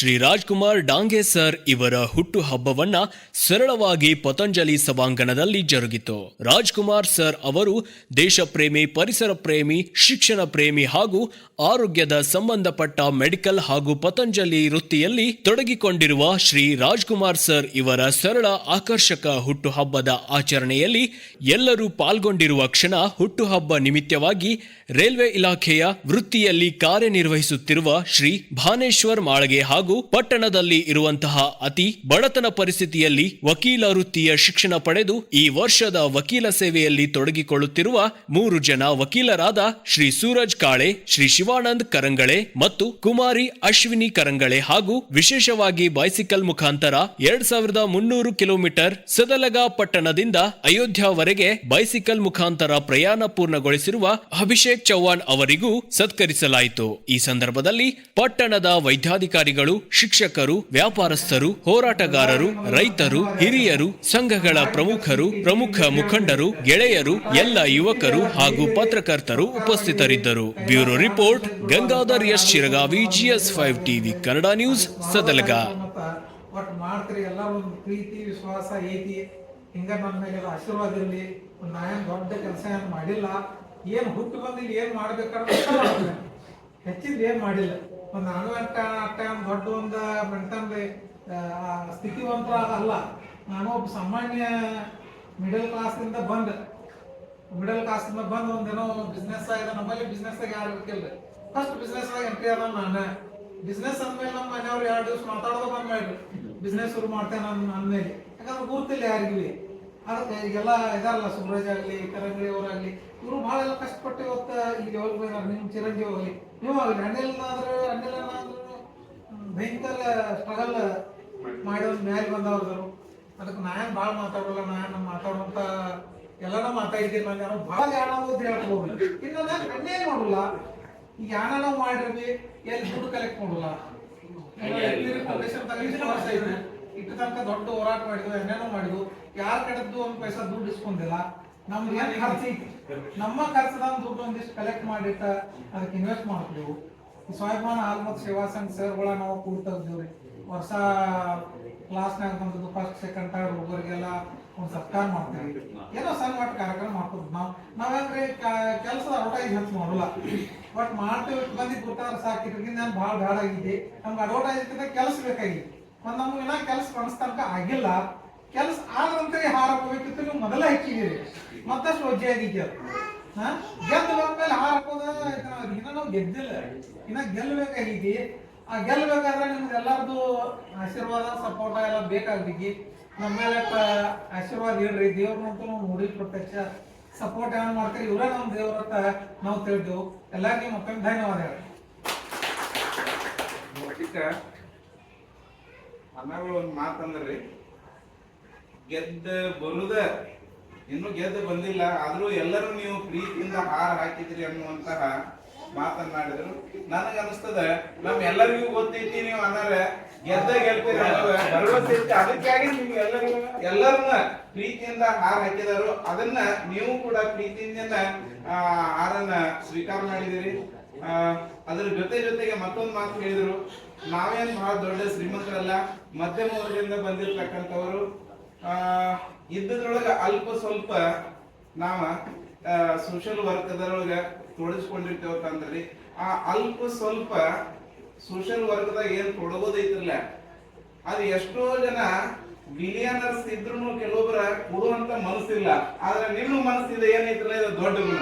Shri Rajkumar Dange sir ಇವರ ಹುಟ್ಟು ಹಬ್ಬವನ್ನ ಸರಳವಾಗಿ ಪತಂಜಲಿ ಸಭಾಂಗಣದಲ್ಲಿ ಜರುಗಿತು. ರಾಜ್ಕುಮಾರ್ ಸರ್ ಅವರು ದೇಶ ಪ್ರೇಮಿ ಪರಿಸರ ಪ್ರೇಮಿ, ಶಿಕ್ಷಣ ಪ್ರೇಮಿ ಹಾಗೂ ಆರೋಗ್ಯದ ಸಂಬಂಧಪಟ್ಟ ಮೆಡಿಕಲ್ ಹಾಗೂ ಪತಂಜಲಿ ವೃತ್ತಿಯಲ್ಲಿ ತೊಡಗಿಕೊಂಡಿರುವ ಶ್ರೀ ರಾಜ್ಕುಮಾರ್ ಸರ್ ಇವರ ಸರಳ ಆಕರ್ಷಕ ಹುಟ್ಟುಹಬ್ಬದ ಆಚರಣೆಯಲ್ಲಿ ಎಲ್ಲರೂ ಪಾಲ್ಗೊಂಡಿರುವ ಕ್ಷಣ ಹುಟ್ಟುಹಬ್ಬ ನಿಮಿತ್ತವಾಗಿ ರೈಲ್ವೆ ಇಲಾಖೆಯ ವೃತ್ತಿಯಲ್ಲಿ ಕಾರ್ಯನಿರ್ವಹಿಸುತ್ತಿರುವ ಶ್ರೀ ಭಾನೇಶ್ವರ್ ಮಾಳಗೆ ಹಾಗೂ ಪಟ್ಟಣದಲ್ಲಿ ಇರುವಂತಹ ಅತಿ ಬಡತನ ಪರಿಸ್ಥಿತಿಯಲ್ಲಿ ವಕೀಲ ವೃತ್ತಿಯ ಶಿಕ್ಷಣ ಪಡೆದು ಈ ವರ್ಷದ ವಕೀಲ ಸೇವೆಯಲ್ಲಿ ತೊಡಗಿಕೊಳ್ಳುತ್ತಿರುವ ಮೂರು ಜನ ವಕೀಲರಾದ ಶ್ರೀ ಸೂರಜ್ ಕಾಳೆ, ಶ್ರೀ ಶಿವಾನಂದ್ ಕರಂಗಳೆ ಮತ್ತು ಕುಮಾರಿ ಅಶ್ವಿನಿ ಕರಂಗಳೆ ಹಾಗೂ ವಿಶೇಷವಾಗಿ ಬೈಸಿಕಲ್ ಮುಖಾಂತರ ಎರಡ್ ಸಾವಿರದ ಮುನ್ನೂರು ಕಿಲೋಮೀಟರ್ ಸದಲಗ ಪಟ್ಟಣದಿಂದ ಅಯೋಧ್ಯೆವರೆಗೆ ಬೈಸಿಕಲ್ ಮುಖಾಂತರ ಪ್ರಯಾಣ ಪೂರ್ಣಗೊಳಿಸಿರುವ ಅಭಿಷೇಕ್ ಚೌಹಾಣ್ ಅವರಿಗೂ ಸತ್ಕರಿಸಲಾಯಿತು. ಈ ಸಂದರ್ಭದಲ್ಲಿ ಪಟ್ಟಣದ ವೈದ್ಯಾಧಿಕಾರಿಗಳು ಶಿಕ್ಷಕರು, ವ್ಯಾಪಾರಸ್ಥರು, ಹೋರಾಟಗಾರರು, ರೈತರು, ಹಿರಿಯರು, ಸಂಘಗಳ ಪ್ರಮುಖರು, ಪ್ರಮುಖ ಮುಖಂಡರು, ಗೆಳೆಯರು, ಎಲ್ಲ ಯುವಕರು ಹಾಗೂ ಪತ್ರಕರ್ತರು ಉಪಸ್ಥಿತರಿದ್ದರು. Bureau report, Gangadhar S. Shiragavi, GS five TV Kannada news, Sadalaga. ಒಂದು ವಿಶ್ವಾಸ ಹಿಂಗ ನನ್ನ ಮೇಲೆ ಎಲ್ಲ ಆಶೀರ್ವಾದ ಇರಲಿ. ಏನ್ ದೊಡ್ಡ ಕೆಲಸ ಏನು ಮಾಡಿಲ್ಲ. ಏನು ಹುಟ್ಟು ಬಂದಿಲ್ಲ, ಏನು ಮಾಡ್ಬೇಕಾದ್ರೆ ಹೆಚ್ಚಿದ್ದು ಏನು ಮಾಡಿಲ್ಲ. ಒಂದು ನಾನು ಅಟ್ಟ ಅಟ್ಟ ದೊಡ್ಡ ಒಂದು ಬೆಳ್ತಂದ್ರೆ ಸ್ಥಿತಿವಂತ ಅಲ್ಲ. ನಾನು ಒಬ್ಬ ಸಾಮಾನ್ಯ ಮಿಡಲ್ ಕ್ಲಾಸಿಂದ ಬಂದ. ಮಿಡಲ್ ಕ್ಲಾಸ್ನಿಂದ ಬಂದು ಒಂದೇನೋ ಬಿಸ್ನೆಸ್ ಆಗಿದೆ ನಮ್ಮಲ್ಲಿ ಬಿಸ್ನೆಸ್ ಆಗಿ ಯಾರು ಇರ್ತಿಲ್ಲ ಫಸ್ಟ್ ಬಿಸ್ನೆಸ್ ಆಗಿ ಎಂಟ್ರಿ ಆದ ನಾನು. ಬಿಸ್ನೆಸ್ ಅಂದ್ಮೇಲೆ ನಮ್ಮ ಮನೆಯವ್ರು ಎರಡು ದಿವಸ ಮಾತಾಡೋದು ಬಂದ್ ಮಾಡ್ರಿ ಬಿಸ್ನೆಸ್ ಶುರು ಮಾಡ್ತೇನೆ ಅಂದ್ಮೇಲೆ ಯಾಕಂದ್ರೆ ಗೊತ್ತಿಲ್ಲ ಯಾರಿಗೂ. ಅದಕ್ಕೆ ಈಗೆಲ್ಲ ಇದಾರಲ್ಲ ಸುಬ್ರಾಜ್ ಆಗಲಿ ಕರಂಗಡಿ ಅವರಾಗ್ಲಿ ಇವರು ಭಾಳ ಎಲ್ಲ ಕಷ್ಟಪಟ್ಟು ಇವತ್ತು ಇಲ್ಲಿ ಲೆವೆಲ್ ಬಂದಾರ ನಿಮ್ಮ ಚಿರಂಜೀವಿ ಹೋಗಲಿ. ನೀವು ಆಗಲಿ ಅಣ್ಣಿಲ್ನಾದ್ರೆ ಅಣ್ಣಿಲ್ಲನಾದ್ರೂ ಭಯಂಕರ ಸ್ಟ್ರಗಲ್ ಮಾಡಿ ಒಂದು ಮ್ಯಾಲೆ ಬಂದವ್ರದರು ಅದಕ್ಕೆ ನಾನು ಭಾಳ ಮಾತಾಡೋಲ್ಲ ನಾನು ಮಾತಾಡುವಂಥ ಮಾತಾಡುವಂತ ಎಲ್ಲಾನು ಮಾತಾಡಿದ್ದೀನಿ ನಾನು ಯಾರೋ ಭಾಳ ಯಾಣ ಓದಿ ಹೇಳ್ಬೋದು ಇನ್ನು ನಾನು ಕಣ್ಣೇ ನೋಡಲ್ಲ. ಈಗ ಯಾಣ ನಾವು ಮಾಡಿರ್ವಿ ಎಲ್ಲಿ ದುಡ್ಡು ಕಲೆಕ್ಟ್ ಮಾಡಲ್ಲ. ಫೌಂಡೇಶನ್ ತಗೊಂಡು ವರ್ಷ ಆಯ್ತು ಇಟ್ಟು ತನಕ ದೊಡ್ಡ ಹೋರಾಟ ಮಾಡಿದ್ವು, ಏನೇನೋ ಮಾಡಿದ್ವು. ಯಾರ ಕಡೆದ್ದು ಒಂದ್ ಪೈಸಾ ದುಡ್ಡು ಇಸ್ಕೊಂಡಿಲ್ಲ. ನಮ್ದು ಏನ್ ಖರ್ಚು ನಮ್ಮ ಖರ್ಚದ ದುಡ್ಡು ಒಂದಿಷ್ಟು ಕಲೆಕ್ಟ್ ಮಾಡಿಟ್ಟ ಅದಕ್ಕೆ ಇನ್ವೆಸ್ಟ್ ಮಾಡ್ತೀವಿ. ಸ್ವಾಭಿಮಾನ ಆಲ್ಮತ್ ಸೇವಾ ಸಂಘ ಸರ್ಗಳ ನಾವು ಕೂಡ್ತಾ ಹೊಸ ಕ್ಲಾಸ್ನಾಗ ಬಂದದ್ದು ಫಸ್ಟ್ ಸೆಕೆಂಡ್ ಥರ್ಡ್ ಹುಡುಗರಿಗೆಲ್ಲ ಒಂದು ಸತ್ಕಾರ ಮಾಡ್ತೀವಿ. ಏನೋ ಸಣ್ಣ ಮಟ್ಟ ಕಾರ್ಯಕ್ರಮ ಮಾಡ್ತೀವಿ. ನಾವು ನಾವೇನ್ರಿ ಕೆಲಸದ ಅಡ್ವರ್ಟೈಸ್ ಹೆಚ್ಚು ಮಾಡಲ್ಲ. ಬಟ್ ಮಾಡ್ತೀವಿ ಬಂದಿದ್ದು ಗೊತ್ತಾದ್ರೆ ಸಾಕಿದ್ರಿಂದ ನಾನು ಭಾಳ ಬೇಡ ಆಗಿದ್ದೆ ನಮ್ಗೆ ಅಡ್ವರ್ಟೈಸ್ ಕೆಲಸ ಬೇಕಾಗಿದೆ. ನಮ್ಗೆ ಕೆಲಸ ತನಕ ಆಗಿಲ್ಲ. ಕೆಲಸ ಆದ್ರಂತ ಹಾರ ಹೋಗ್ಬೇಕಿತ್ತು ನೀವು ಮೊದಲ ಹೆಚ್ಚಿದ್ದೀರಿ. ಮತ್ತಷ್ಟು ವಜ್ಜೆ ಆಗಿದ್ಯ? ಹಾ? ಗೆದ್ದು ಬಂದ್ಮೇಲೆ ಹಾರ ಹಾಕೋದ ಇನ್ನ ನಾವು ಗೆದ್ದಿಲ್ಲ. ಇನ್ನ ಗೆಲ್ಲಬೇಕಾಗಿದ್ದಿ ಆ ಗೆಲ್ಲಬೇಕಾದ್ರೆ ನಿಮ್ಗೆ ಎಲ್ಲರದು ಆಶೀರ್ವಾದ ಸಪೋರ್ಟ್ ಎಲ್ಲ ಬೇಕಾಗ್ಬೇಕು ನಮ್ಮ ಮೇಲೆ ಆಶೀರ್ವಾದ ಇಡ್ರಿ. ದೇವ್ರನ್ನಂತೂ ನಾವು ನೋಡಿ ಪ್ರತ್ಯಕ್ಷ ಸಪೋರ್ಟ್ ಏನು ಮಾಡ್ತೀರಿ. ಇವರೇ ನಮ್ಮ ದೇವ್ರ ಅಂತ ನಾವು ತಿಳಿದು ಎಲ್ಲರಿಗೂ ಮತ್ತೊಮ್ಮೆ ಧನ್ಯವಾದಗಳು. ಅಣ್ಣಗಳು ಒಂದು ಮಾತಂದ್ರಿ ಗೆದ್ದ ಬರುದ ಇನ್ನು ಗೆದ್ದು ಬಂದಿಲ್ಲ ಆದ್ರೂ ಎಲ್ಲರೂ ನೀವು ಪ್ರೀತಿಯಿಂದ ಹಾರ ಹಾಕಿದ್ರಿ ಅನ್ನುವಂತಹ ಮಾತನ್ನಾಡಿದ್ರು ನನಗ ಅನಿಸ್ತದ ನಮ್ ಎಲ್ಲರಿಗೂ ಗೊತ್ತೈತಿ ನೀವು ಅನ್ನಾರ ಗೆದ್ದ ಗೆಲ್ತೀರಿ ಭರವಸೆ ಅದಕ್ಕಾಗಿ ನಿಮ್ಗೆ ಎಲ್ಲರಿಗೂ ಎಲ್ಲರನ್ನ ಪ್ರೀತಿಯಿಂದ ಹಾರ ಹಾಕಿದಾರು ಅದನ್ನ ನೀವು ಕೂಡ ಪ್ರೀತಿಯಿಂದ ಆ, ಹಾರನ್ನ ಸ್ವೀಕಾರ ಮಾಡಿದಿರಿ. ಅದ್ರ ಜೊತೆ ಜೊತೆಗೆ ಮತ್ತೊಂದು ಮಾತು ಹೇಳಿದ್ರು. ನಾವೇನ್ ಬಹಳ ದೊಡ್ಡ ಶ್ರೀಮಂತರಲ್ಲ, ಮಧ್ಯಮ ವರ್ಗದಿಂದ ಬಂದಿರ್ತಕ್ಕಂಥವರು ಇದ್ದದ್ರೊಳಗೆ ಅಲ್ಪ ಸ್ವಲ್ಪ ನಾವ ಸೋಷಿಯಲ್ ವರ್ಕದೊಳಗೆ ತೊಡಗಿಸ್ಕೊಂಡಿರ್ತೇವ ಅಂತಂದ್ರಿ ಆ ಅಲ್ಪ ಸ್ವಲ್ಪ ಸೋಷಿಯಲ್ ವರ್ಕ್ದಾಗ ಏನು ತೊಡಗೋದೈತ್ರಲ್ಲ, ಅದು ಎಷ್ಟೋ ಜನ ಬಿಲಿಯನರ್ಸ್ ಇದ್ರು ಕೆಲವೊಬ್ಬರ ಕೊಡುವಂತ ಮನಸ್ಸಿಲ್ಲ. ಆದ್ರೆ ನಿಮ್ಮ ಮನಸ್ಸಿದೆ ಏನೈತ್ರಲ್ಲ ಇದು ದೊಡ್ಡ ಗುಣ.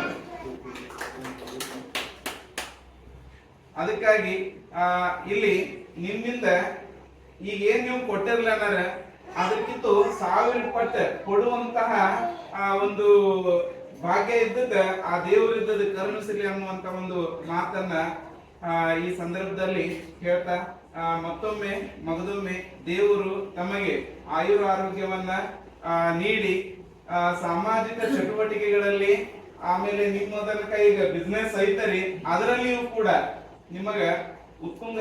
ಅದಕ್ಕಾಗಿ ಇಲ್ಲಿ ನಿಮ್ಮಿಂದ ಈಗ ಏನ್ ನೀವು ಕೊಟ್ಟಿರ್ಲ ಅನ್ನಾರ ಅದಕ್ಕಿಂತ ಸಾವಿರ ಪಟ್ಟ ಕೊಡುವಂತಹ, ಆ, ಒಂದು ಭಾಗ್ಯ ಇದ್ದದ ಆ ದೇವರಿದ್ದದ ಕರುಣಿಸಲಿ ಅನ್ನುವಂತ ಒಂದು ಮಾತನ್ನ ಈ ಸಂದರ್ಭದಲ್ಲಿ ಹೇಳ್ತಾ ಮತ್ತೊಮ್ಮೆ ಮಗದೊಮ್ಮೆ ದೇವರು ತಮಗೆ ಆಯುರ ಆರೋಗ್ಯವನ್ನ ನೀಡಿ ಸಾಮಾಜಿಕ ಚಟುವಟಿಕೆಗಳಲ್ಲಿ ಆಮೇಲೆ ನಿಮ್ಮ ತನಕ ಈಗ ಬಿಸ್ನೆಸ್ ಐತರಿ, ಅದರಲ್ಲಿಯೂ ಕೂಡ ನಿಮಗ ಉತ್ತುಂಗ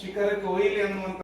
ಶಿಖರಕ್ಕೆ ಒಯ್ಯಲಿ ಅನ್ನುವಂತ